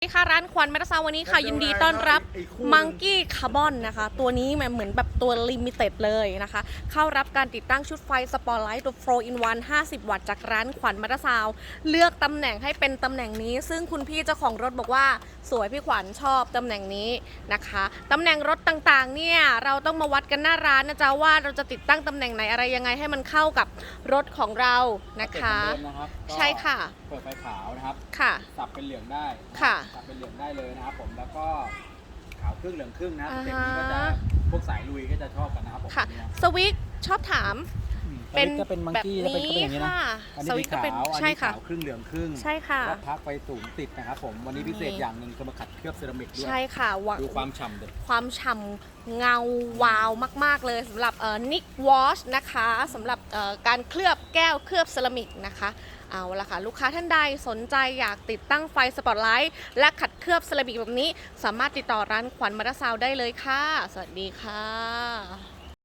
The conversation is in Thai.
สวัสดีค่ะร้านควันแมตซาวันนี้ค่ะยินดีต้อนรับมังกี้คาร์บอนนะคะตัวนี้มันเหมือนแบบตัวลิมิเต็ดเลยนะคะ เข้ารับการติดตั้งชุดไฟสปอร์ไลท์ตัว4 in 1 50 วัตต์จากร้านขวัญมัตซาวเลือกตำแหน่งให้เป็นตำแหน่งนี้ ซึ่งคุณพี่เจ้าของรถบอกว่าสวยพี่ขวัญชอบตำแหน่งนี้นะคะตำแหน่งรถต่างๆเนี่ยเราต้องมาวัดกันหน้าร้านนะจ๊ะว่าเราจะติดตั้งตำแหน่งไหนอะไรยังไงให้มันเข้ากับรถของเรานะคะเปิดเหมือนเดิมนะครับก็ใช่ค่ะเปิดไฟขาวนะครับค่ะสับเป็นเหลืองได้นค่ะสับเป็นเหลืองได้เลยนะครับผมแล้วก็ขาวครึ่งเหลืองครึ่งนะอ่าฮะเต็มนี้ก็จะพวกสายลุยก็จะชอบกันนะครับผมค่ะอันนี้นะสวิกชอบถามอืมเป็นสวิตช์จะเป็นมังแบบกี้จะเป็นนี้เป็นอย่างนี้นะค่ะอันสนี้วิสีกก็ขาเป็นวอันใช่นี้ค่ะขาวครึ่งเหลืองครึ่งใช่ค่ะก็พักไฟสูงติดนะครับผมวันนี้พิเศษนี่อย่างหนึ่งคือมาขัดเคลือบเซรามิกด้วยใช่ค่ะวะดูความฉ่ำเด็ดความฉ่ำเงาวาวมาก ๆเลยสำหรับนิกวอชนะคะสำหรับเอ่อการเคลือบแก้วเคลือบเซรามิกนะคะ เอาละค่ะ ลูกค้าท่านใดสนใจอยากติดตั้งไฟสปอตไลท์และขัดเคลือบเซรามิกแบบนี้ สามารถติดต่อร้านขวัญมัตซาวได้เลยค่ะ สวัสดีค่ะ